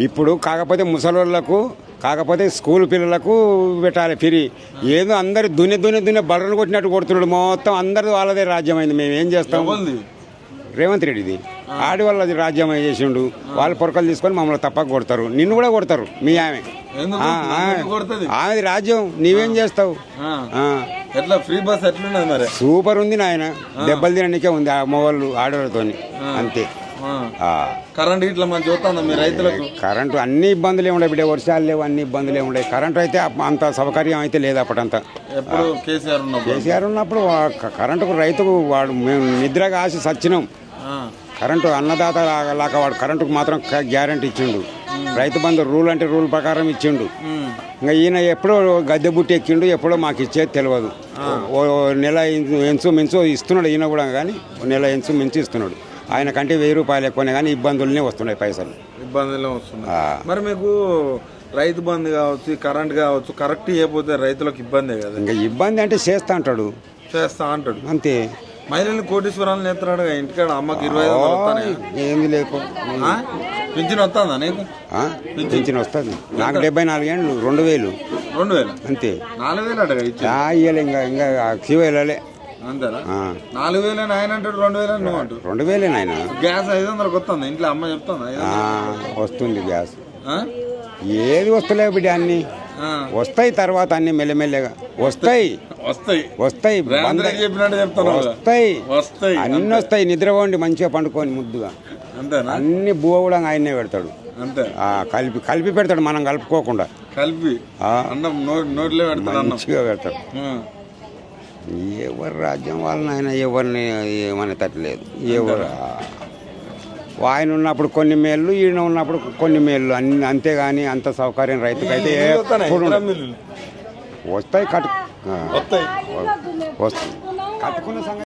ఇప్పుడు కాకపోతే ముసలోళ్ళకు కాకపోతే స్కూల్ పిల్లలకు పెట్టాలి ఫ్రీ. ఏదో అందరు దుని దుని దుని బర్రెలు కొట్టినట్టు కొడుతున్నాడు. మొత్తం అందరిది వాళ్ళదే రాజ్యం అయింది మేము ఏం చేస్తాం? రేవంత్ రెడ్డిది. ఆడి వాళ్ళది రాజ్యం చేసిండు. వాళ్ళు పొరకలు తీసుకొని మమ్మల్ని తప్పక కొడతారు. నిన్ను కూడా కొడతారు. మీ ఆమె? ఆమెది రాజ్యం. నీవేం చేస్తావు? సూపర్ ఉంది నాయన. దెబ్బలు తినడానికే ఉంది ఆ మొగళ్ళు ఆడవాళ్ళతోని. అంతే. కరెంట్ ఇట్లా మంచి చూస్తుందా మీ రైతులకు? కరెంటు అన్ని ఇబ్బందులే ఉండే బిడ్డ వర్షాలు లేవు అన్ని ఇబ్బందులే ఉండే. కరెంటు అయితే అంత సౌకర్యం అయితే లేదు అప్పుడంతా ఎప్పుడు కేసీఆర్ ఉన్నప్పుడు? కేసీఆర్ ఉన్నప్పుడు కరెంటుకు రైతుకు వాడు మేము నిద్రగా ఆశ సచ్చినాం. కరెంటు అన్నదాత లాగా- వాడు కరెంటుకు మాత్రం గ్యారంటీ ఇచ్చిండు. రైతు బంధు రూల్ అంటే రూల్ ప్రకారం ఇచ్చిండు. ఇంకా ఈయన ఎప్పుడో గద్దె బుట్టి ఎక్కిండు ఎప్పుడో మాకు ఇచ్చేది తెలియదు ఓ నెల ఎంచు మించు ఇస్తున్నాడు ఈయన కూడా కానీ నెల ఎంచు మించి ఇస్తున్నాడు. ఆయన కంటే వెయ్యి రూపాయలు ఎక్కువనే కానీ ఇబ్బందులనే వస్తున్నాయి పైసలు. ఇబ్బందులు వస్తున్నాయి. మరి మీకు రైతు బంధు కావచ్చు కరెంట్ కావచ్చు కరెక్ట్ చేయకపోతే రైతులకు ఇబ్బందే కదా? ఇంకా ఇబ్బంది అంటే చేస్తా అంటాడు. చేస్తా అంటాడు. అంతే. మహిళలు కోటీశ్వరాలు నేత్రాడు ఇంటికాడ అమ్మకి ఇరవై ఐదు ఏంది లేకు పింఛన్ వస్తుందా నీకు? పింఛన్? వస్తుంది. నాకు డెబ్బై నాలుగేళ్ళు రెండు వేలు. రెండు వేలు? అంతే. నాలుగు వేలు అడగా ఇంకా ఇంకా క్యూ వెళ్ళాలి. ఆ, నాలుగు వేలు ఆయన అంటాడు రెండు వేలు నువ్వు రెండు వేలే నాయన గ్యాస్ ఐదు వందలకు వస్తుంది ఇంట్లో అమ్మ చెప్తుందా? వస్తుంది గ్యాస్? ఏది వస్తలేవు బిడ్డ అన్ని. వస్తాయి తర్వాత అన్ని మెల్లమెల్లగా. వస్తాయి. వస్తాయి. వస్తాయి. చెప్పినట్టు చెప్తున్నావు కదా. వస్తాయి. వస్తాయి అన్ని వస్తాయి. నిద్రపోండి మంచిగా పండుకొని ముద్దుగా. అన్ని బువ్వ కూడా ఆయన్నే పెడతాడు. కలిపి కలిపి పెడతాడు మనం కలుపుకోకుండా. కలిపి. అన్నం నోటి నోట్లో పెడతాడు మంచిగా పెడతాడు. ఎవరి రాజ్యం వాళ్ళని ఆయన ఎవరిని ఏమని తట్టలేదు. ఎవరు ఆయన ఉన్నప్పుడు కొన్ని మేళ్ళు ఈయన ఉన్నప్పుడు కొన్ని మేళ్ళు. అన్ని అంతేగాని అంత సౌకర్యం రైతుకైతే. వస్తాయి కట్టు వస్తాయి. కట్టుకున్న సంగతి